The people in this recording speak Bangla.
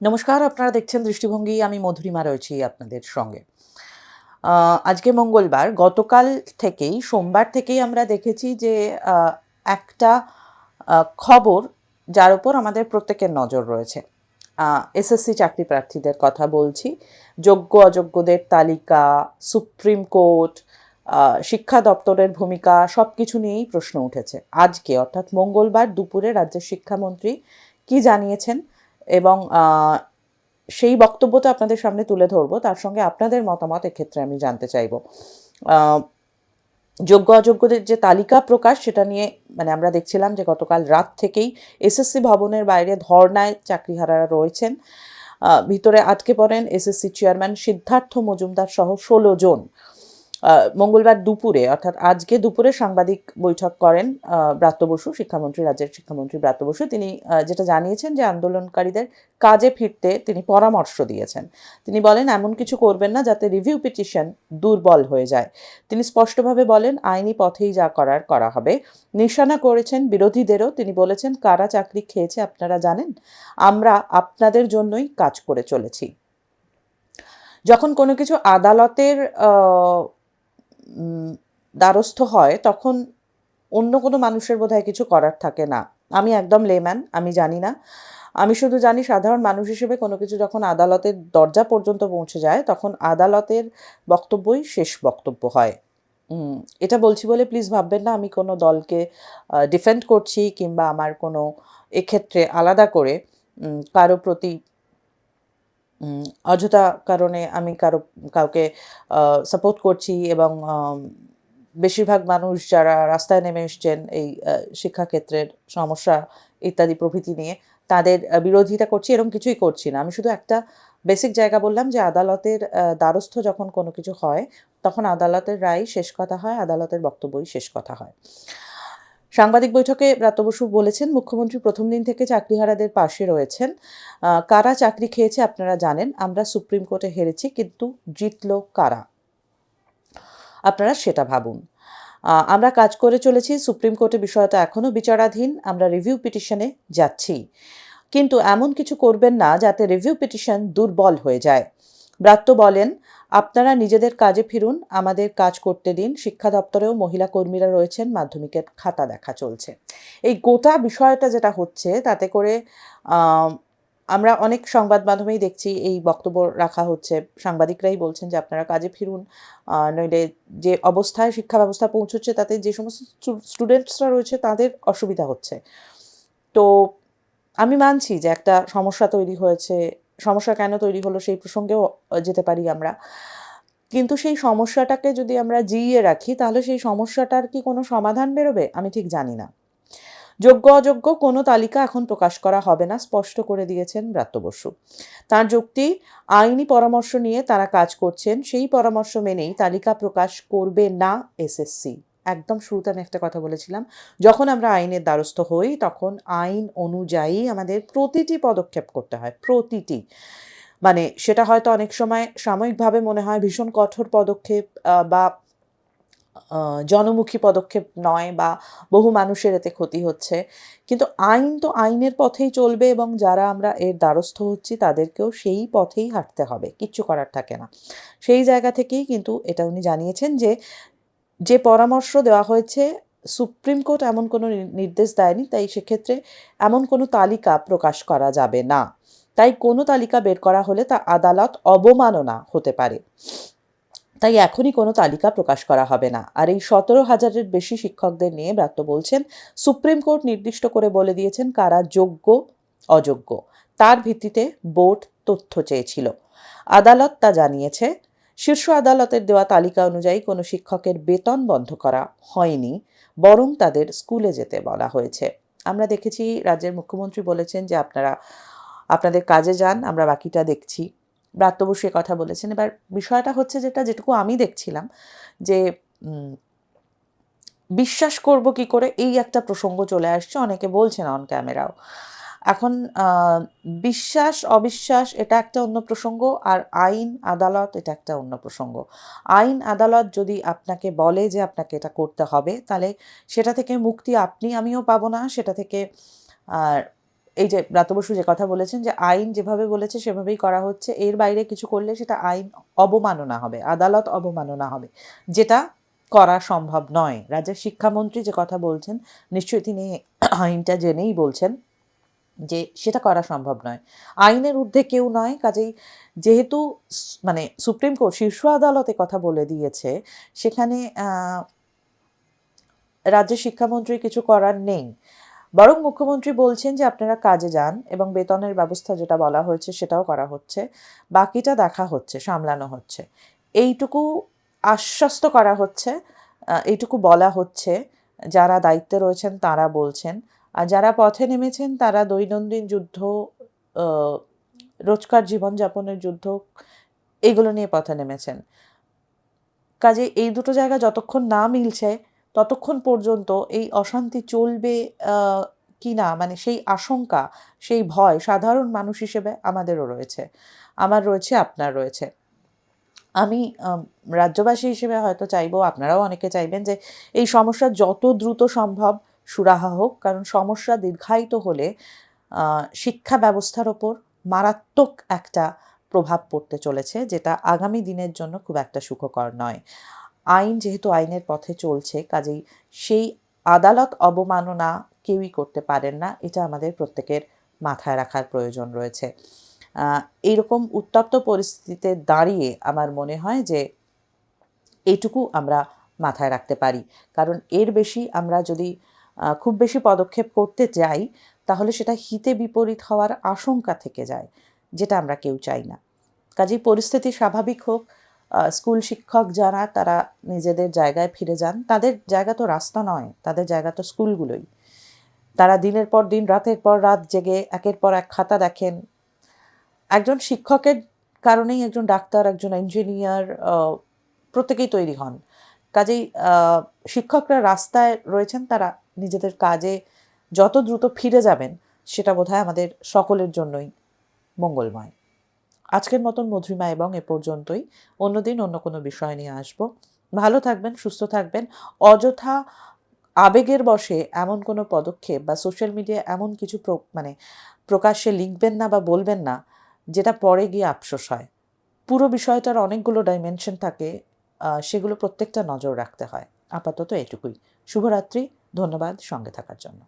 নমস্কার, আপনারা দেখছেন দৃষ্টিভঙ্গি। আমি মধুরিমা রয়েছি আপনাদের সঙ্গে। আজকে মঙ্গলবার, গতকাল থেকেই, সোমবার থেকেই আমরা দেখেছি যে একটা খবর যার উপর আমাদের প্রত্যেকের নজর রয়েছে। এসএসসি চাকরি প্রার্থীদের কথা বলছি। যোগ্য, অযোগ্যদের তালিকা, সুপ্রিম কোর্ট শিক্ষা দপ্তরের ভূমিকা সব কিছু নিয়েই প্রশ্ন উঠেছে। আজকে, অর্থাৎ মঙ্গলবার দুপুরে, রাজ্যের শিক্ষামন্ত্রী কি জানিয়েছেন? এবং সেই বক্তব্যটা আপনাদের সামনে তুলে ধরবো। তার সঙ্গে আপনাদের মতামত এক্ষেত্রে আমি জানতে চাইব। যোগ্য অযোগ্যদের যে তালিকা প্রকাশ, সেটা নিয়ে মানে আমরা দেখছিলাম যে গতকাল রাত থেকেই এসএসসি ভবনের বাইরে ধর্নায় চাকরিহারারা রয়েছেন। ভিতরে আটকে পড়েন এসএসসি চেয়ারম্যান সিদ্ধার্থ মজুমদার সহ ষোলো জন। মঙ্গলবার দুপুরে, অর্থাৎ আজকে দুপুরে সাংবাদিক বৈঠক করেন ব্রাত্য বসু, শিক্ষামন্ত্রী, রাজ্যের শিক্ষামন্ত্রী ব্রাত্য বসু। তিনি যেটা জানিয়েছেন যে আন্দোলনকারীদের কাজে ফিরতে তিনি পরামর্শ দিয়েছেন। তিনি বলেন, এমন কিছু করবেন না যাতে রিভিউ পিটিশন দুর্বল হয়ে যায়। তিনি স্পষ্টভাবে বলেন, আইনি পথেই যা করার, করা হবে। নিশানা করেছেন বিরোধীদেরও। তিনি বলেছেন, কারা চাকরি খেয়েছে আপনারা জানেন? আমরা আপনাদের জন্যই কাজ করে চলেছি। যখন কোনো কিছু আদালতের দ্বারস্থ হয়, তখন অন্য কোনো মানুষের বোধহয় কিছু করার থাকে না। আমি একদম লেম্যান আমি জানি না। আমি শুধু জানি সাধারণ মানুষ হিসেবে কোনো কিছু যখন আদালতের দরজা পর্যন্ত পৌঁছে যায়, তখন আদালতের বক্তব্যই শেষ বক্তব্য হয়। এটা বলছি বলে প্লিজ ভাববেন না, আমি কোনো দলকে ডিফেন্ড করছি কিংবা আমার কোনো এক্ষেত্রে আলাদা করে কারও প্রতি অযথা কারণে আমি কারও, কাউকে সাপোর্ট করছি এবং বেশিরভাগ মানুষ যারা রাস্তায় নেমে এসছেন এই শিক্ষাক্ষেত্রের সমস্যা ইত্যাদি প্রভৃতি নিয়ে, তাদের বিরোধিতা করছি এরকম কিছুই করছি না। আমি শুধু একটা বেসিক জায়গা বললাম যে আদালতের দ্বারস্থ যখন কোনো কিছু হয়, তখন আদালতের রায় শেষ কথা হয়, আদালতের বক্তব্যই শেষ কথা হয়। সাংবাদিক বৈঠকে ব্রাত্য বসু বলেছেন, মুখ্যমন্ত্রী প্রথম দিন থেকে চাকরিহারাদের পাশে রয়েছেন। কারা চাকরি খেয়েছে আপনারা জানেন, আমরা সুপ্রিম কোর্টে হেরেছি, কিন্তু জিতলো কারা? আপনারা সেটা ভাবুন। আমরা কাজ করে চলেছি, সুপ্রিম কোর্টে বিষয়টা এখনও বিচারাধীন, আমরা রিভিউ পিটিশনে যাচ্ছি। কিন্তু এমন কিছু করবেন না, যাতে রিভিউ পিটিশন দুর্বল হয়ে যায়। ব্রাত্য বলেন আপনারা নিজেদের কাজে ফিরুন, আমাদের কাজ করতে দিন। শিক্ষা দপ্তরেও মহিলা কর্মীরা রয়েছেন, মাধ্যমিকের খাতা দেখা চলছে। এই গোটা বিষয়টা যেটা হচ্ছে, তাতে করে আমরা অনেক সংবাদ মাধ্যমেই দেখছি, এই বক্তব্য রাখা হচ্ছে। সাংবাদিকরাই বলছেন যে আপনারা কাজে ফিরুন নইলে যে অবস্থায় শিক্ষা ব্যবস্থা পৌঁছচ্ছে, তাতে যে সমস্ত স্টুডেন্টসরা রয়েছে, তাদের অসুবিধা হচ্ছে। তো আমি মানছি যে একটা সমস্যা তৈরি হয়েছে সমস্যা কেন তৈরি হলো সেই প্রসঙ্গেও যেতে পারি আমরা। কিন্তু সেই সমস্যাটাকে যদি আমরা জিইয়ে রাখি, তাহলে সেই সমস্যাটার কি কোনো সমাধান বেরোবে? আমি ঠিক জানি না। যোগ্য অযোগ্য কোনো তালিকা এখন প্রকাশ করা হবে না, স্পষ্ট করে দিয়েছেন ব্রাত্য বসু। তার যুক্তি, আইনি পরামর্শ নিয়ে তারা কাজ করছেন, সেই পরামর্শ মেনেই তালিকা প্রকাশ করবে না এসএসসি। একদম শুরুতে আমি একটা কথা বলেছিলাম, যখন আমরা আইনের দ্বারস্থ হই, তখন আইন অনুযায়ী আমাদের প্রতিটি পদক্ষেপ করতে হয়, প্রতিটি। মানে সেটা হয়তো অনেক সময় সাময়িকভাবে মনে হয় ভীষণ কঠোর পদক্ষেপ বা জনমুখী পদক্ষেপ নয়, বা, বহু মানুষের এতে ক্ষতি হচ্ছে। কিন্তু আইন তো আইনের পথেই চলবে এবং যারা আমরা এর দ্বারস্থ হচ্ছি, তাদেরকেও সেই পথেই হাঁটতে হবে, কিচ্ছু করার থাকে না। সেই জায়গা থেকেই কিন্তু এটা উনি জানিয়েছেন যে যে পরামর্শ দেওয়া হয়েছে, সুপ্রিম কোর্ট এমন কোনো নির্দেশ দেয়নি, তাই সেক্ষেত্রে এমন কোনো তালিকা প্রকাশ করা যাবে না। তাই কোনো তালিকা বের করা হলে তা আদালত অবমাননা হতে পারে। তাই এখনই কোনো তালিকা প্রকাশ করা হবে না। আর এই সতেরো হাজারের বেশি শিক্ষকদের নিয়ে ব্রাত্য বলছেন, সুপ্রিম কোর্ট নির্দিষ্ট করে বলে দিয়েছেন কারা যোগ্য, অযোগ্য। তার ভিত্তিতে বোর্ড তথ্য চেয়েছিল। আদালত তা জানিয়েছে শীর্ষ আদালতের দেওয়া তালিকা অনুযায়ী কোনো শিক্ষকের বেতন বন্ধ করা হয়নি, বরং তাদের স্কুলে যেতে বলা হয়েছে। আমরা দেখেছি, রাজ্যের মুখ্যমন্ত্রী বলেছেন যে আপনারা, আপনাদের কাজে যান, আমরা বাকিটা দেখছি। ব্রাত্য বসু কথা বলেছেন। এবার বিষয়টা হচ্ছে যেটা, যেটুকু আমি দেখছিলাম, যে বিশ্বাস করব কি করে, এই একটা প্রসঙ্গ চলে আসছে। অনেকে বলছেন অন ক্যামেরাও এখন বিশ্বাস, অবিশ্বাস, এটা একটা অন্য প্রসঙ্গ, আর আইন, আদালত, এটা একটা অন্য প্রসঙ্গ। আইন, আদালত যদি আপনাকে বলে যে আপনাকে এটা করতে হবে, তাহলে সেটা থেকে মুক্তি আপনি, আমিও পাবো না। সেটা থেকে, আর এই যে ব্রাত বসু যে কথা বলেছেন যে আইন যেভাবে বলেছে, সেভাবেই করা হচ্ছে, এর বাইরে কিছু করলে সেটা আইন অবমাননা হবে, আদালত অবমাননা হবে, যেটা করা সম্ভব নয়। রাজ্যের শিক্ষামন্ত্রী যে কথা বলছেন, নিশ্চয়ই তিনি আইনটা জেনেই বলছেন। যে সেটা করা সম্ভব নয়। আইনের ঊর্ধ্বে কেউ নয়, কাজেই যেহেতু মানে সুপ্রিম কোর্ট শীর্ষ আদালতে কথা বলে দিয়েছে, সেখানে রাজ্যের শিক্ষামন্ত্রী কিছু করার নেই। বরং মুখ্যমন্ত্রী বলছেন যে আপনারা কাজে যান এবং বেতনের ব্যবস্থা যেটা বলা হয়েছে সেটাও করা হচ্ছে, বাকিটা দেখা হচ্ছে, সামলানো হচ্ছে। এইটুকু আশ্বস্ত করা হচ্ছে এইটুকু বলা হচ্ছে, যারা দায়িত্বে রয়েছেন তারা বলছেন আর যারা পথে নেমেছেন, তারা দৈনন্দিন যুদ্ধ রোজকার জীবনযাপনের যুদ্ধ, এগুলো নিয়ে পথে নেমেছেন। কাজে এই দুটো জায়গা যতক্ষণ না মিলছে, ততক্ষণ পর্যন্ত এই অশান্তি চলবে কি না মানে সেই আশঙ্কা, সেই ভয় সাধারণ মানুষ হিসেবে আমাদেরও রয়েছে। আমার রয়েছে, আপনার রয়েছে। আমি রাজ্যবাসী হিসেবে হয়তো চাইব, আপনারাও অনেকে চাইবেন যে এই সমস্যা যত দ্রুত সম্ভব সুরাহা হোক, কারণ সমস্যা দীর্ঘায়িত হলে শিক্ষা ব্যবস্থার ওপর মারাত্মক একটা প্রভাব পড়তে চলেছে, যেটা আগামী দিনের জন্য খুব একটা সুখকর নয়। আইন যেহেতু আইনের পথে চলছে, কাজেই সেই আদালত অবমাননা কেউই করতে পারেন না, এটা আমাদের প্রত্যেকের মাথায় রাখার প্রয়োজন রয়েছে। এইরকম উত্তপ্ত পরিস্থিতিতে দাঁড়িয়ে আমার মনে হয় যে, এটুকু আমরা মাথায় রাখতে পারি। কারণ এর বেশি আমরা যদি খুব বেশি পদক্ষেপ করতে যাই, তাহলে সেটা হিতে বিপরীত হওয়ার আশঙ্কা থেকে যায়, যেটা আমরা কেউ চাই না। কাজেই পরিস্থিতি স্বাভাবিক হোক স্কুল শিক্ষক যারা, তারা নিজেদের জায়গায় ফিরে যান। তাদের জায়গা তো রাস্তা নয়, তাদের জায়গা তো স্কুলগুলোই। তারা দিনের পর দিন, রাতের পর রাত জেগে একের পর এক খাতা দেখেন। একজন শিক্ষকের কারণেই একজন ডাক্তার, একজন ইঞ্জিনিয়ার প্রত্যেকেই তৈরি হন। কাজেই শিক্ষকরা রাস্তায় রয়েছেন, তারা নিজেদের কাজে যত দ্রুত ফিরে যাবেন, সেটা বোধহয় আমাদের সকলের জন্যই মঙ্গলময়। আজকের মতন মধুরিমা এবং এ পর্যন্তই। অন্যদিন অন্য কোনো বিষয় নিয়ে আসব। ভালো থাকবেন, সুস্থ থাকবেন। অযথা আবেগের বশে এমন কোনো পদক্ষেপ বা সোশ্যাল মিডিয়া এমন কিছু মানে প্রকাশ্যে লিখবেন না বা বলবেন না, যেটা পরে গিয়ে আফসোস হয়। পুরো বিষয়টার অনেকগুলো ডাইমেনশন থাকে সেগুলো প্রত্যেকটা নজর রাখতে হয়। আপাতত এটুকুই। শুভরাত্রি। ধন্যবাদ সঙ্গে থাকার জন্য।